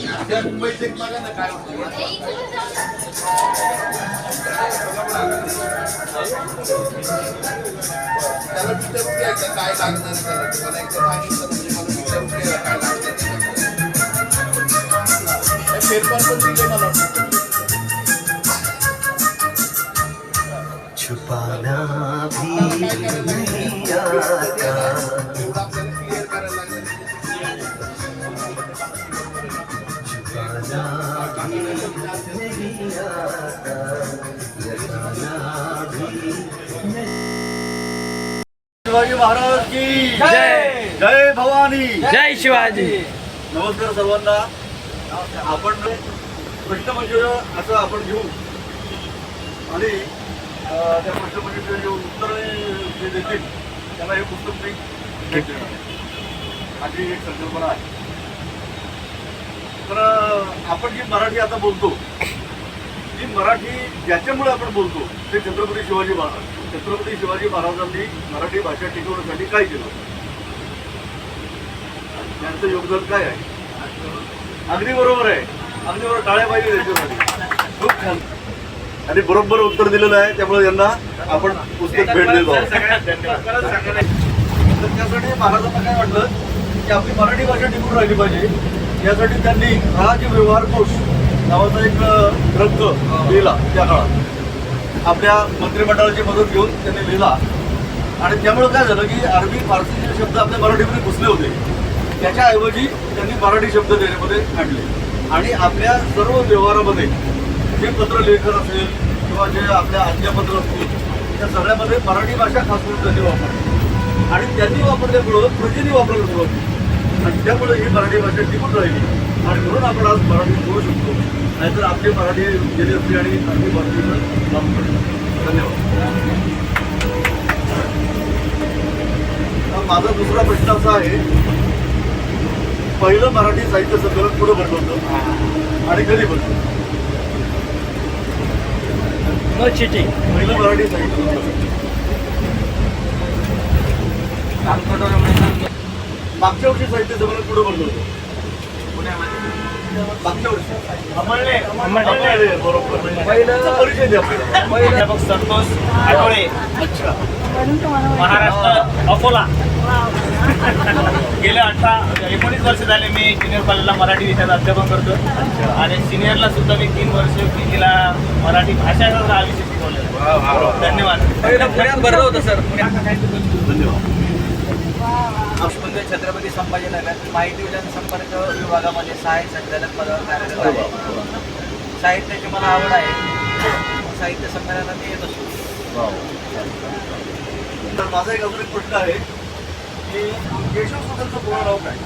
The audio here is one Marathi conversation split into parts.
त्या मुंबईत एक बघा ना काय त्याला विचारून घ्यायचं काय लागणार त्याला तुम्हाला एकदा सांगितलं म्हणजे मला विचारून घ्यायला काय लागतं पण दिले मला छुपाना भी नहीं आता। शिवाजी महाराज की जय! जय भवानी! जय शिवाजी! नमस्कार सर्वांना. आपण प्रश्नमंजुष असं आपण घेऊ. आणि त्या प्रश्नमंजुषाचे जे उत्तर जे देतील त्यांना हे पुस्तक मी. अशी एक संकल्पना आहे. तर आपण जी मराठी आता बोलतो जी मराठी ज्याच्यामुळे आपण बोलतो ते छत्रपती शिवाजी महाराज. छत्रपती शिवाजी महाराजांनी मराठी भाषा टिकवण्यासाठी काय केलं? त्यांचं योगदान काय आहे? अगदी बरोबर आहे. अगदी बरोबर टाळ्या पाहिजे त्याच्यासाठी खूप छान. आणि बरोबर उत्तर दिलेलं आहे त्यामुळे यांना आपण पुस्तक भेट देतो तर त्यासाठी महाराजांना काय वाटलं? की आपली मराठी भाषा टिकून राहिली पाहिजे. यासाठी त्यांनी हा जे व्यवहार कोश नावाचा एक ग्रंथ लिहिला त्या काळात. आपल्या मंत्रिमंडळाची मदत घेऊन त्यांनी लिहिला. आणि त्यामुळे काय झालं की अरबी फारसीचे शब्द आपल्या मराठीमध्ये घुसले होते त्याच्याऐवजी त्यांनी मराठी शब्द देण्यामध्ये आणले. आणि आपल्या सर्व व्यवहारामध्ये जे पत्रलेखन असेल किंवा जे आपल्या आज्ञापत्र असतील त्या सगळ्यामध्ये मराठी भाषा खास करून त्यांनी वापरली. आणि त्यांनी वापरल्यामुळं प्रजेने वापरायला सुरुवात केली आणि त्यामुळे ही मराठी भाषा टिकून राहिली. आणि म्हणून आपण आज मराठी बोलू शकतो. नाहीतर आपली मराठी गेली असली आणि अरबी भाषेचं काम पडलं. धन्यवाद. माझा दुसरा प्रश्न असा आहे पहिलं मराठी साहित्य संमेलन कुठं भरलं होतं? आणि कधी भरलं नो चिटिंग पहिलं मराठी साहित्य मागच्या वर्षी साहित्य संमेलन कुठं भरलं होतं? संतोष आठवळे महाराष्ट्र अकोला गेले अठरा एकोणीस वर्ष झाले मी सिनियर कॉलेजला मराठी विषयात अध्यापन करतो आणि सिनियरला सुद्धा मी तीन वर्ष तिला मराठी भाषा हा विषय शिकवले धन्यवाद धन्यवाद पुण्यात छत्रपती संभाजीनगर माहिती जनसंपर्क विभागामध्ये सहाय्यक संचालक पदावर कार्यरत आहे. साहित्याची मला आवड आहे. साहित्य संमेलनात येत असतो. तर माझा एक अजून एक प्रश्न आहे की केशव सुधारचं पूर्ण नाव काय?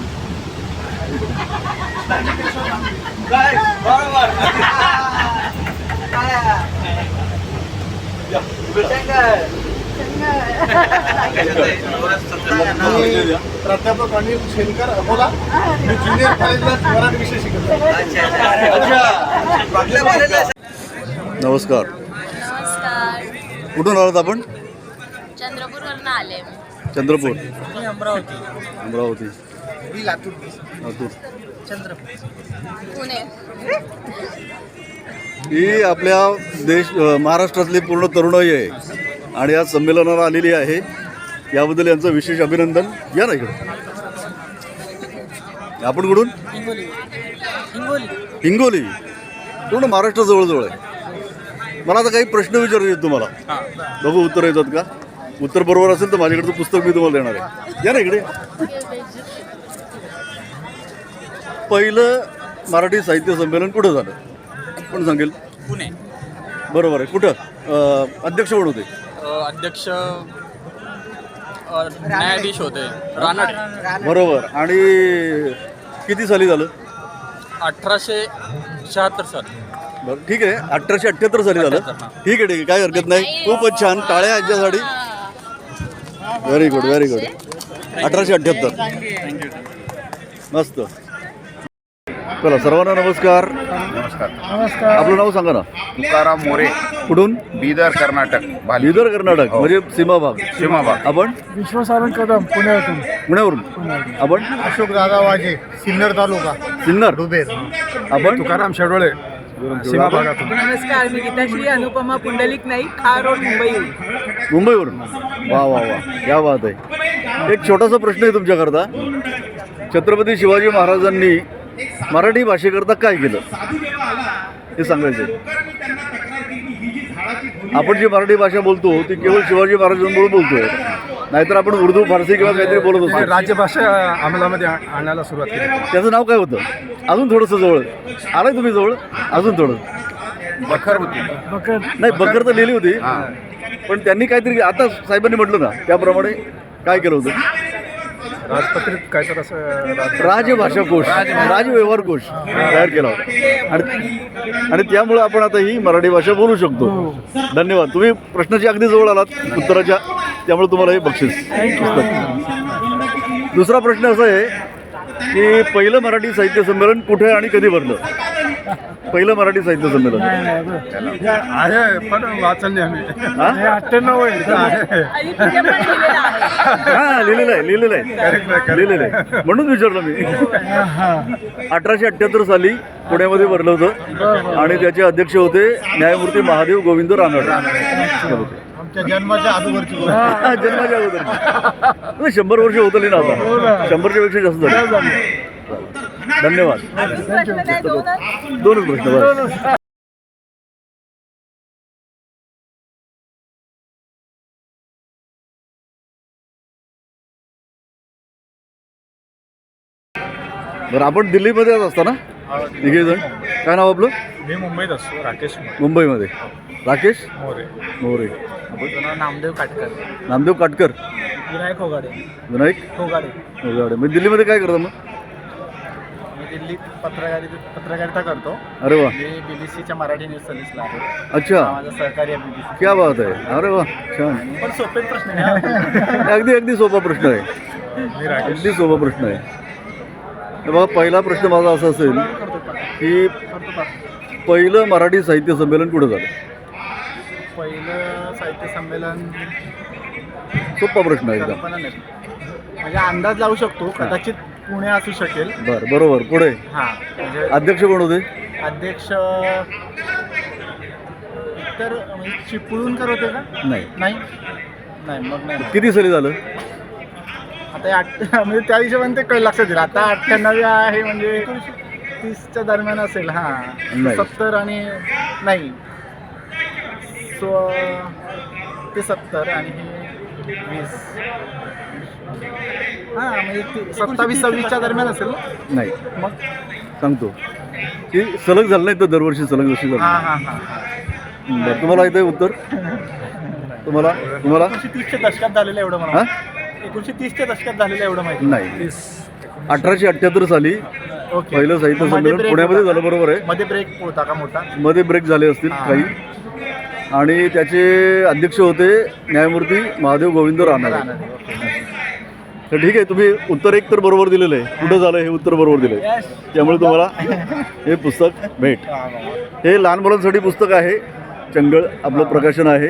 काय? बरोबर या, प्राध्यापक अनिल शेनकर अकोला मी ज्युनियर कॉलेजला मराठी विषय नमस्कार. नमस्कार. कुठून आलात आपण? चंद्रपूरवरून आले. चंद्रपूर. अमरावती. अमरावती. मी लातूर. लातूर. पुणे. ही आपल्या देश महाराष्ट्रातली पूर्ण तरुणाई आहे. आणि आज संमेलनाला आलेली आहे. याबद्दल यांचं विशेष अभिनंदन. या ना इकडे. आपण कुठून? हिंगोली. पूर्ण महाराष्ट्र जवळजवळ आहे. मला आता काही प्रश्न विचारायचे तुम्हाला. बघू उत्तर येतात का? उत्तर बरोबर असेल तर माझ्याकडचं पुस्तक मी तुम्हाला देणार आहे. या ना इकडे. पहिलं मराठी साहित्य संमेलन कुठं झालं? कोण सांगेल? पुणे. बरोबर आहे. कुठं? अध्यक्ष कोण होते? अध्यक्ष न्यायाधीश होते. रानड. बरोबर. आणि किती साली झालं? अठराशे शहात्तर साल. बरं ठीक आहे. अठराशे अठ्ठ्याहत्तर साली झालं. ठीक आहे ठीक आहे. काय हरकत नाही. खूपच छान. टाळ्या यांच्यासाठी. व्हेरी गुड व्हेरी गुड अठराशे अठ्ठ्याहत्तर. मस्त. चला सर्वांना नमस्कार. नमस्कार. आपलं नाव सांगा ना. तुकाराम मोरे. कुठून? बिदर कर्नाटक भाली. बिदर कर्नाटक म्हणजे सीमा भाग सीमाभाग. आपण? विश्वसारण कदम पुण्यातून पुण्यावरून. आपण? अशोक दादा वाजे सिन्नर तालुका. सिन्नर. डुबेर आपण? तुकाराम शेडोळे नमस्कार मी गीताश्री अनुपमा पुंडलिक नाईक खा रोड मुंबई मुंबईवरून. वा वा वा. या बात आहे. एक छोटासा प्रश्न आहे तुमच्याकरता. छत्रपती शिवाजी महाराजांनी मराठी भाषेकरता काय केलं? हे सांगायचं. आपण जी मराठी भाषा बोलतो ती केवळ शिवाजी महाराजांमुळे बोलतोय. नाहीतर आपण उर्दू फारसी किंवा काहीतरी बोलत असतो. राज्यभाषा अंमलामध्ये आणायला सुरुवात केली. त्याचं नाव काय होतं? अजून थोडंसं जवळ. आलाय तुम्ही जवळ? अजून थोडं. बखर होती. नाही बकर तर लिहिली होती. पण त्यांनी काहीतरी आता साहेबांनी म्हटलं ना त्याप्रमाणे काय केलं होतं? राजपत्रित काय तर असं राज- राजभाषा कोश राजव्यवहार कोश तयार केला होता. आणि आणि त्यामुळे आपण आता ही मराठी भाषा बोलू शकतो. धन्यवाद. तुम्ही प्रश्नाच्या अगदी जवळ आलात उत्तराच्या त्यामुळे तुम्हाला हे बक्षीस. दुसरा प्रश्न असा आहे की पहिलं मराठी साहित्य संमेलन कुठे आणि कधी भरलं? पहिलं मराठी साहित्य संमेलन. आहे पण वाचन नाही आम्ही. हा? अठ्ठ्याण्णव आहे. आणि तुझे पण लिहिलेलं आहे हा लिहिलेलं आहे. लिहिलेलं आहे लिहिलेलं आहे. म्हणून विचारलं मी. अठराशे अठ्ठ्याहत्तर साली पुण्यामध्ये भरलं होतं. आणि त्याचे अध्यक्ष होते न्यायमूर्ती महादेव गोविंद रानडे. आमच्या जन्माच्या अगोदरची गोष्ट. हा, जन्माच्या अगोदर नाही, शंभर वर्ष होतली ना आता. शंभरच्या पेक्षा जास्त झाली. धन्यवाद. दोनच? प्रश्न बस बरं आपण दिल्लीमध्येच असता ना तिघे जण काय नाव आपलं? मी मुंबईत असतो राकेश मुंबईमध्ये. राकेश? मोरे. मोरे. नामदेव काटकर. नामदेव काटकर. विनायक होगाडे. विनायक? होगाडे. मोगाडे मग दिल्लीमध्ये काय करता मग? मी दिल्लीत पत्रकारित पत्रकारिता करतो. अरे वा. मी बी बी सीच्या मराठी न्यूज सर्व्हिसला आहे. अच्छा. माझं सहकारी आहे क्या बात आहे. अरे वा छान. पण सोपे प्रश्न आहे अगदी अगदी सोपा प्रश्न आहे. अगदी सोपा प्रश्न आहे. तर बघा पहिला प्रश्न माझा असा असेल की? पहिलं मराठी साहित्य संमेलन कुठं झालं? पहिलं साहित्य संमेलन सोपा प्रश्न आहे एकदम. कल्पना नाही. म्हणजे अंदाज लावू शकतो. कदाचित पुणे असू शकेल. बरं बरोबर. पुढे? हां म्हणजे अध्यक्ष कोण होते? अध्यक्ष तर म्हणजे चिपळूणकर होते का? नाही. नाही? नाही मग नाही. किती साली झालं? आता आठ म्हणजे त्या हिशोबाने ते कळ लक्षात येईल. आता अठ्ठ्याण्णव आहे म्हणजे तीसच्या दरम्यान असेल. हां नाही. सत्तर आणि नाही. सो ते सत्तर आणि हे वीस. हां म्हणजे सत्तावीस सव्वीसच्या दरम्यान असेल ना? नाही. मग? सांगतो. की सलग झालं नाही तर दरवर्षी सलग जशी हां झालं. हां हां हां. बरं तुम्हाला येतं उत्तर? तुम्हाला तुम्हाला? तीसच्या दशकात झालेलं एवढं हां? मला एकोणीसशे तीसच्या दशकात झालेलं एवढं माहिती. नाही. अठराशे अठ्ठ्याहत्तर साली ओके. पहिलं साहित्यमध्ये संमेलन break पुण्यामध्ये होता. झालं? बरोबर आहे. मध्ये ब्रेक होता का मोठा? मध्ये ब्रेक झाले असतील हां. काही. आणि त्याचे अध्यक्ष होते न्यायमूर्ती महादेव गोविंद ओके. तर ठीक आहे तुम्ही उत्तर एक तर बरोबर दिलेलं आहे. कुठं झालं हे उत्तर बरोबर दिलं आहे त्यामुळे तुम्हाला हे पुस्तक भेट. हां, लहान मुलांसाठी पुस्तक आहे. चंगळ आपलं प्रकाशन आहे.